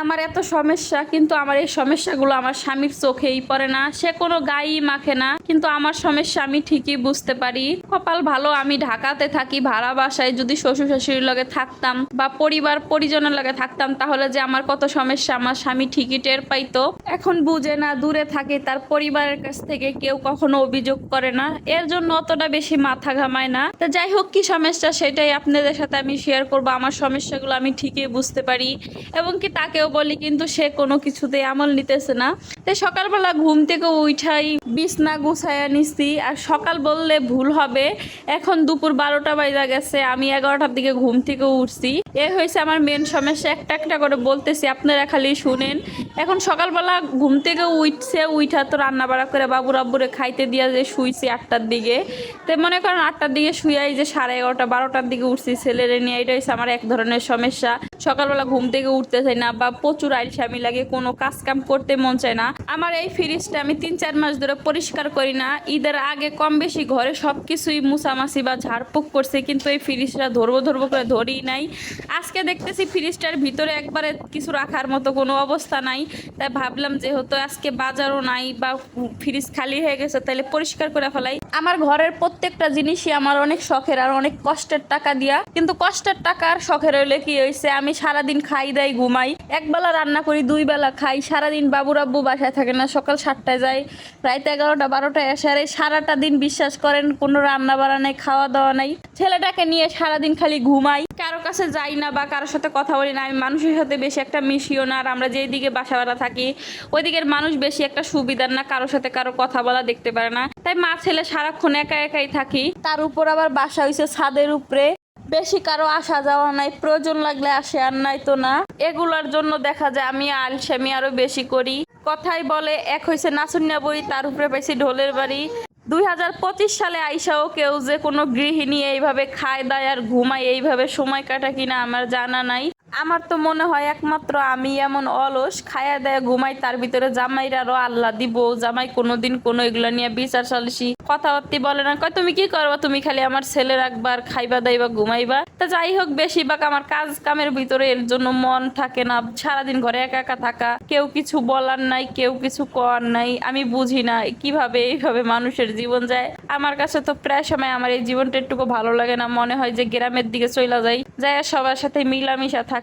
আমার এত সমস্যা, কিন্তু আমার এই সমস্যাগুলো আমার স্বামীর চোখেই পড়ে না। সে কোনো গায়েই মাখে না, কিন্তু আমার সমস্যা আমি ঠিকই বুঝতে পারি। কপাল ভালো, আমি ঢাকাতে থাকি, ভাড়া বাসায় যদি শ্বশুর শাশুড়ির লগে থাকতাম বা পরিবার পরিজনের লগে থাকতাম, তাহলে যে আমার কত সমস্যা, আমার স্বামী ঠিকই টের পাইতো। এখন বুঝে না, দূরে থাকে, তার পরিবারের কাছ থেকে কেউ কখনো অভিযোগ করে না। এর জন্য অতটা বেশি মাথা ঘামায় না। তো যাই হোক, কি সমস্যা সেটাই আপনাদের সাথে আমি শেয়ার করব। আমার সমস্যাগুলো আমি ঠিকই বুঝতে পারি এবং কি তাকেও বলি, কিন্তু সে কোনো কিছুতে আমল নিতেছে না। তাই সকালবেলা ঘুম থেকে উঠাই, বিছনা গুছাইয়া নিছি, আর সকাল বললে ভুল হবে। এখন দুপুর বারোটা বাজা গেছে, আমি এগারোটার দিকে ঘুম থেকে উঠছি। এ হয়েছে আমার মেন সমস্যা, একটা একটা করে বলতেছি, আপনারা খালি শুনেন। এখন সকালবেলা ঘুম থেকে উঠছে উঠা তো রান্না বাড়া করে বাবু রাব্বুরে খাইতে দিয়া যে শুইছি আটটার দিকে। তো মনে করেন আটটার দিকে শুয়াই যে সাড়ে এগারোটা, বারোটার দিকে উঠছি, ছেলেরে নিয়ে এটা হচ্ছে আমার এক ধরনের সমস্যা। সকালবেলা ঘুম থেকে উঠতে চাই না বা প্রচুর আইসামি লাগে, কোনো কাজ কাম করতে মন চায় না। আমার এই ফ্রিজটা আমি তিন চার মাস ধরে পরিষ্কার করি না। ঈদের আগে কম বেশি ঘরে সব কিছুই মুছামাছি বা ঝাড়ফুঁক করছে, কিন্তু এই ফ্রিজটা ধরবো ধরবো করে ধরি নাই। আজকে দেখতেছি ফ্রিজটার ভিতরে একবারে কিছু রাখার মতো কোনো অবস্থা নাই। তাই ভাবলাম যেহেতু আজকে বাজারও নাই বা ফ্রিজ খালি হয়ে গেছে, তাহলে পরিষ্কার করে ফেলাই। আমার ঘরের প্রত্যেকটা জিনিসই আমার অনেক শখের আর অনেক কষ্টের টাকা দিয়া। কিন্তু কষ্টের টাকা আর শখের হইলে কি হয়েছে আমি সারাদিন খাই, দাই, ঘুমাই। একবেলা রান্না করি দুই বেলা খাই। সারাদিন বাবু রাব্বু বাসায় থাকে না, সকাল সাতটায় যায়। রাত এগারোটা, বারোটায় আসে আর এই সারাটা দিন বিশ্বাস করেন, কোনো রান্না বাড়া নাই খাওয়া দাওয়া নাই। ছেলেটাকে নিয়ে সারাদিন খালি ঘুমাই। কারও কাছে যাই না বা কারোর সাথে কথা বলি না, আমি মানুষের সাথে বেশি একটা মিশিও না আর আমরা যেই দিকে বাসা ভাড়া থাকি, ওই দিকের মানুষ বেশি একটা সুবিধার না, কারোর সাথে কারও কথা বলা দেখতে পারে না। তাই মা ছেলে সারাক্ষণ একা একাই থাকি। তার উপর আবার বাসা হইছে ছাদের উপরে। বেশি কারও আসা যাওয়া নাই, প্রয়োজন লাগলে আসে আর নাই তো না। এগুলার জন্য দেখা যায় আমি আলসেমি আরও বেশি করি। কথাই বলে, এক হয়েছে নাচুনিয়া বই তার উপরে পাইছি ঢোলের বাড়ি। দুই হাজার পঁচিশ সালে আইসাও কেউ যে কোনো গৃহিণী এইভাবে খায়, দায় আর ঘুমায়, এইভাবে সময় কাটা কিনা আমার জানা নাই। আমার তো মনে হয় একমাত্র আমি এমন অলস, খায়া দেয় ঘুমাই, তার ভিতরে জামাইরারও আল্লাহ দিব, জামাই কোনোদিন কোনো এগুলো নিয়ে বিচার সালিসি কথাবার্তি বলে না। কয়, তুমি কি করবা? তুমি খালি আমার ছেলে রাখবার খাইবা, দাইবা, ঘুমাইবা? তা যাই হোক, বেশিরভাগ আমার কাজ কামের ভিতরে এর জন্য মন থাকে না। সারাদিন ঘরে একা একা থাকা, কেউ কিছু বলার নাই, কেউ কিছু করার নাই। আমি বুঝি না কীভাবে এইভাবে মানুষের জীবন যায়। আমার কাছে তো প্রায় সময় আমার এই জীবনটা একটুকু ভালো লাগে না। মনে হয় যে গ্রামের দিকে চলে যাই যাই সবার সাথে মিলামিশা থাকি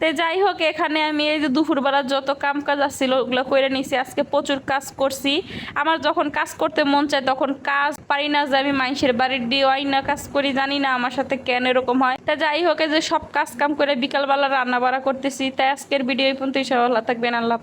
তে যাই হোক, এখানে আমি এই যে দুপুরবেলা যত কাম কাজ আসছিল, ওগুলো করে নিছি। আজকে প্রচুর কাজ করছি। আমার যখন কাজ করতে মন চায়, তখন কাজ পারি না যে আমি মানুষের বাড়ির দিয়ে না কাজ করি, জানি না আমার সাথে কেন এরকম হয়। তা যাই হোক যে সব কাজ কাম করে বিকালবেলা রান্না বাড়া করতেছি। তাই আজকের ভিডিও পর্যন্ত সবাই ভালো থাকবেন। আল্লাহ।